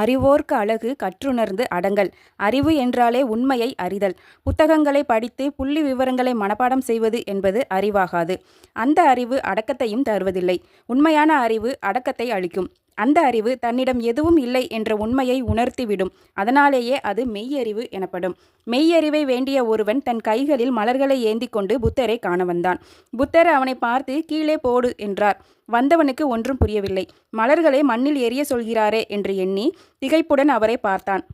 அறிவோர்க்கு அழகு கற்றுணர்ந்து அடங்கல். அறிவு என்றாலே உண்மையை அறிதல். புத்தகங்களை படித்து புள்ளி விவரங்களை மனப்பாடம் செய்வது என்பது அறிவாகாது. அந்த அறிவு அடக்கத்தையும் தருவதில்லை. உண்மையான அறிவு அடக்கத்தை அளிக்கும். அந்த அறிவு தன்னிடம் எதுவும் இல்லை என்ற உண்மையை உணர்த்திவிடும். அதனாலேயே அது மெய்யறிவு எனப்படும். மெய்யறிவை வேண்டிய ஒருவன் தன் கைகளில் மலர்களை ஏந்தி கொண்டு புத்தரை காண வந்தான். புத்தர் அவனை பார்த்து கீழே போடு என்றார். வந்தவனுக்கு ஒன்றும் புரியவில்லை. மலர்களை மண்ணில் எரிய சொல்கிறாரே என்று எண்ணி திகைப்புடன் அவரை பார்த்தான்.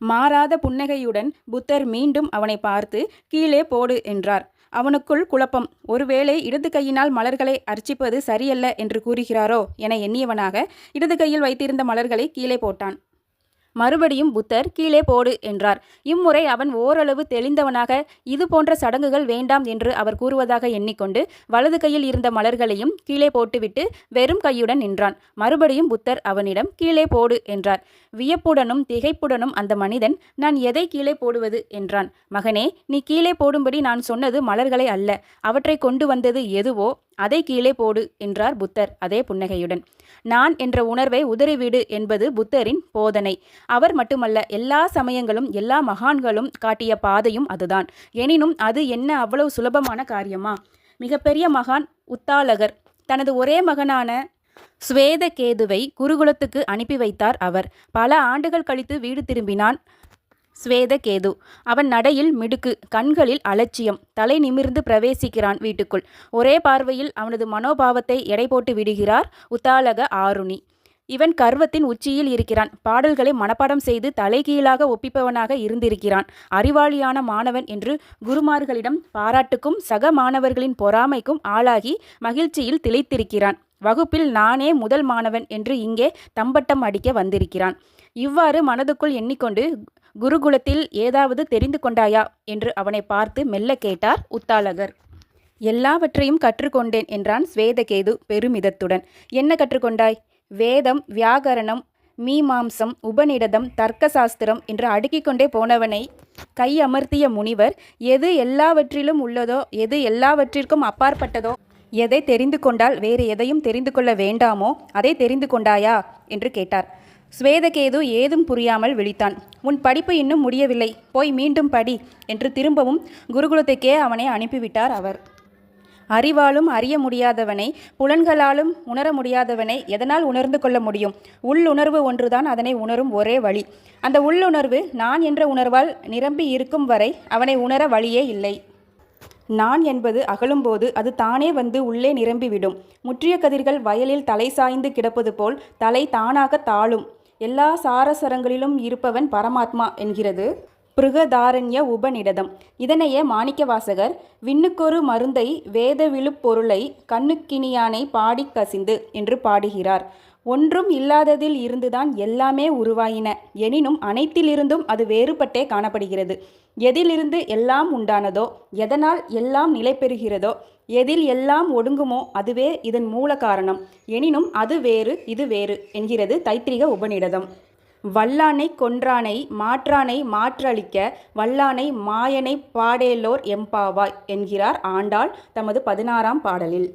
மாறாத புன்னகையுடன் புத்தர் மீண்டும் அவனை பார்த்து கீழே போடு என்றார். அவனுக்குள் குழப்பம். ஒருவேளை இடது கையினால் மலர்களை அர்ச்சிப்பது சரியல்ல என்று கூறுகிறாரோ என எண்ணியவனாக இடது கையில் வைத்திருந்த மலர்களை கீழே போட்டான். மறுபடியும் புத்தர் கீழே போடு என்றார். இம்முறை அவன் ஓரளவு தெளிந்தவனாக இது போன்ற சடங்குகள் வேண்டாம் என்று அவர் கூறுவதாக எண்ணிக்கொண்டு வலது கையில் இருந்த மலர்களையும் கீழே போட்டுவிட்டு வெறும் கையுடன் நின்றான். மறுபடியும் புத்தர் அவனிடம் கீழே போடு என்றார். வியப்புடனும் திகைப்புடனும் அந்த மனிதன் நான் எதை கீழே போடுவது? என்றான். மகனே நீ கீழே போடும்படி நான் சொன்னது மலர்களை அல்ல. அவற்றை கொண்டு வந்தது எதுவோ அதை கீழே போடு என்றார் புத்தர் அதே புன்னகையுடன். நான் என்ற உணர்வை உதறிவிடு என்பது புத்தரின் போதனை. அவர் மட்டுமல்ல எல்லா சமயங்களும் எல்லா மகான்களும் காட்டிய பாதையும் அதுதான். எனினும் அது என்ன அவ்வளவு சுலபமான காரியமா? மிகப்பெரிய மகான் உத்தாலகர் தனது ஒரே மகனான ஸ்வேதகேதுவை குருகுலத்துக்கு அனுப்பி வைத்தார் அவர். பல ஆண்டுகள் கழித்து வீடு திரும்பினான். ஸ்வேதகேது. அவன் நடையில் மிடுக்கு கண்களில் அலட்சியம். தலை நிமிர்ந்து பிரவேசிக்கிறான் வீட்டுக்குள். ஒரே பார்வையில் அவனது மனோபாவத்தை எடை போட்டு விடுகிறார் உத்தாலக ஆருணி. இவன் கர்வத்தின் உச்சியில் இருக்கிறான். பாடல்களை மனப்பாடம் செய்து தலைகீழாக ஒப்பிப்பவனாக இருந்திருக்கிறான். அறிவாளியான மாணவன் என்று குருமார்களிடம் பாராட்டுக்கும் சக மாணவர்களின் பொறாமைக்கும் ஆளாகி மகிழ்ச்சியில் திளைத்திருக்கிறான். வகுப்பில் நானே முதல் மாணவன் என்று இங்கே தம்பட்டம் அடிக்க வந்திருக்கிறான். இவ்வாறு மனதுக்குள் எண்ணிக்கொண்டு குருகுலத்தில் ஏதாவது தெரிந்து கொண்டாயா? என்று அவனை பார்த்து மெல்ல கேட்டார் உத்தாலகர். எல்லாவற்றையும் கற்றுக்கொண்டேன் என்றான் ஸ்வேதகேது பெருமிதத்துடன். என்ன கற்றுக்கொண்டாய்? வேதம் வியாகரணம் மீமாம்சம் உபநிடதம் தர்க்கசாஸ்திரம் என்று அடுக்கிக் கொண்டே போனவனை கை அமர்த்திய முனிவர் எது எல்லாவற்றிலும் உள்ளதோ எது எல்லாவற்றிற்கும் அப்பாற்பட்டதோ எதை தெரிந்து கொண்டால் வேறு எதையும் தெரிந்து கொள்ள வேண்டாமோ அதை தெரிந்து கொண்டாயா? என்று கேட்டார். ஸ்வேதகேது ஏதும் புரியாமல் விழித்தான். உன் படிப்பு இன்னும் முடியவில்லை. போய் மீண்டும் படி என்று திரும்பவும் குருகுலத்துக்கே அவனை அனுப்பிவிட்டார் அவர். அறிவாலும் அறிய முடியாதவனை புலன்களாலும் உணர முடியாதவனை எதனால் உணர்ந்து கொள்ள முடியும்? உள்ளுணர்வு ஒன்றுதான் அதனை உணரும் ஒரே வழி. அந்த உள்ளுணர்வு நான் என்ற உணர்வால் நிரம்பி இருக்கும் வரை அவனை உணர வழியே இல்லை. நான் என்பது அகலும்போது அது தானே வந்து உள்ளே நிரம்பிவிடும். முற்றிய கதிர்கள் வயலில் தலை சாய்ந்து கிடப்பது போல் தலை தானாக தாழும். எல்லா சாரசரங்களிலும் இருப்பவன் பரமாத்மா என்கிறது. பிருகதாரண்ய உபநிடதம். இதனையே மாணிக்கவாசகர் விண்ணுக்கொரு மருந்தை வேத விழுப்பொருளை கண்ணுக்கினியானை பாடிக் கசிந்து என்று பாடுகிறார். ஒன்றும் இல்லாததில் இருந்துதான் எல்லாமே உருவாயின. எனினும் அனைத்திலிருந்தும் அது வேறுபட்டே காணப்படுகிறது. எதிலிருந்து எல்லாம் உண்டானதோ எதனால் எல்லாம் நிலை பெறுகிறதோ எதில் எல்லாம் ஒடுங்குமோ அதுவே இதன் மூல காரணம். எனினும் அது வேறு இது வேறு என்கிறது தைத்திரிக உபநிடதம். வல்லானை கொன்றானை மாற்றானை மாற்றளிக்க வல்லானை மாயனை பாடேலோர் எம்பாவாய் என்கிறார் ஆண்டாள் தமது பதினாறாம் பாடலில்.